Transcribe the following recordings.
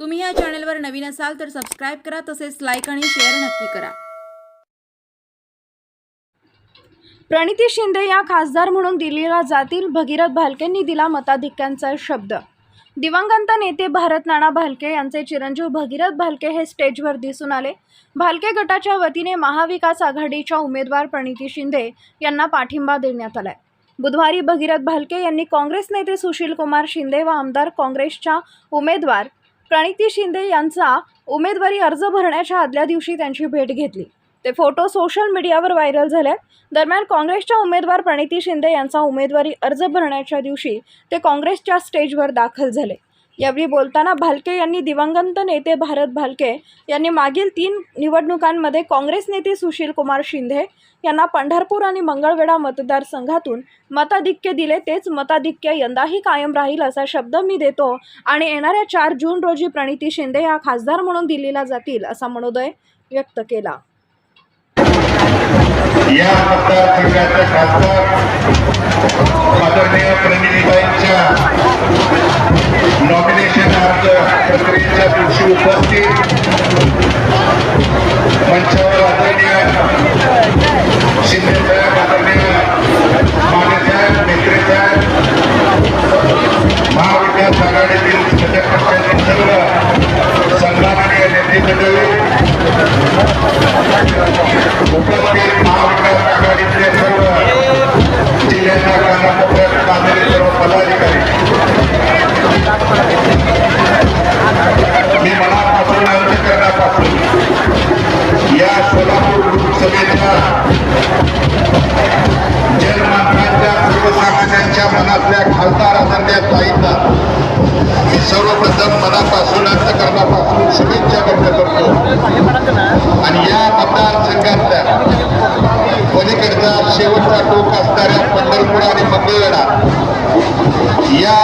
तुम्ही या चॅनलवर नवीन असाल तर सबस्क्राईब करा तसेच लाईक आणि शेअर नक्की करा. प्रणिती शिंदे या खासदार म्हणून दिल्लीला जातील भगीरथ भालकेंनी दिला मताधिक्यांचा शब्द. दिवंगत नेते भारत नाना भालके यांचे चिरंजीव भगीरथ भालके हे स्टेजवर दिसून आले. भालके गटाच्या वतीने महाविकास आघाडीच्या उमेदवार प्रणिती शिंदे यांना पाठिंबा देण्यात आलाय. बुधवारी भगीरथ भालके यांनी काँग्रेस नेते सुशील कुमार शिंदे व आमदार काँग्रेसच्या उमेदवार प्रणिती शिंदे यांचा उमेदवारी अर्ज भरण्याच्या आदल्या दिवशी त्यांची भेट घेतली. ते फोटो सोशल मीडियावर व्हायरल झाले दरम्यान काँग्रेसच्या उमेदवार प्रणिती शिंदे यांचा उमेदवारी अर्ज भरण्याच्या दिवशी ते काँग्रेसच्या स्टेजवर दाखल झाले. यावेळी बोलताना भालके यांनी दिवंगत नेते भारत भालके यांनी मागील तीन निवडणुकांमध्ये काँग्रेस नेते सुशील कुमार शिंदे यांना पंढरपूर आणि मंगळवेढा मतदारसंघातून मताधिक्य दिले. तेच मताधिक्य यंदाही कायम राहील असा शब्द मी देतो आणि येणाऱ्या चार जून रोजी प्रणिती शिंदे या खासदार म्हणून दिल्लीला जातील असा मनोदय व्यक्त केला. या प्रक्रियेच्या दिवशी उपस्थित मंचावर आदरणीय सोलापूर जनमानसांच्या सर्वसामान्यांच्या मनातल्या खासदार आदरण्या ताईंना मी सर्वप्रथम मनापासून अंतकरणापासून शुभेच्छा व्यक्त करतो. आणि या मतदारसंघातल्या पलीकडचा शेवटचा टोक असणाऱ्या पंढरपूर आणि मंगळवेढा या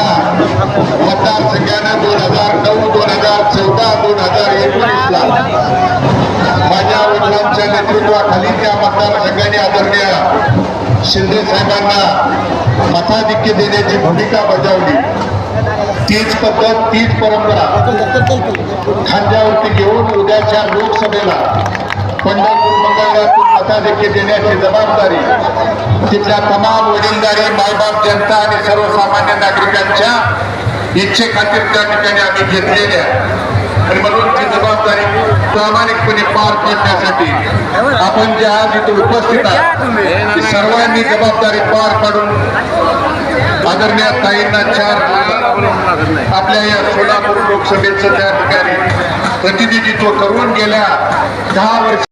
नेतृत्वाखाली त्या मतदारसंघाने आदरणीय शिंदे साहेबांना मताधिक्य देण्याची भूमिका बजावली. तीच पद्धत तीच परंपरा खांद्यावरती घेऊन उद्याच्या लोकसभेला पंढरपूर मंगळातून मताधिक्य देण्याची जबाबदारी तिथल्या तमाम वडीलदारी मायबाप जनता आणि सर्वसामान्य नागरिकांच्या इच्छेखातीर त्या ठिकाणी आम्ही घेतलेल्या आणि म्हणून ती जबाबदारी प्रामाणिकपणे पार पाडण्यासाठी आपण जे आज इथे उपस्थित आहात ती सर्वांनी जबाबदारी पार पाडून आदरणीय ताईंना चार आपल्या या सोलापूर लोकसभेचं त्या ठिकाणी प्रतिनिधित्व करून गेल्या दहा वर्ष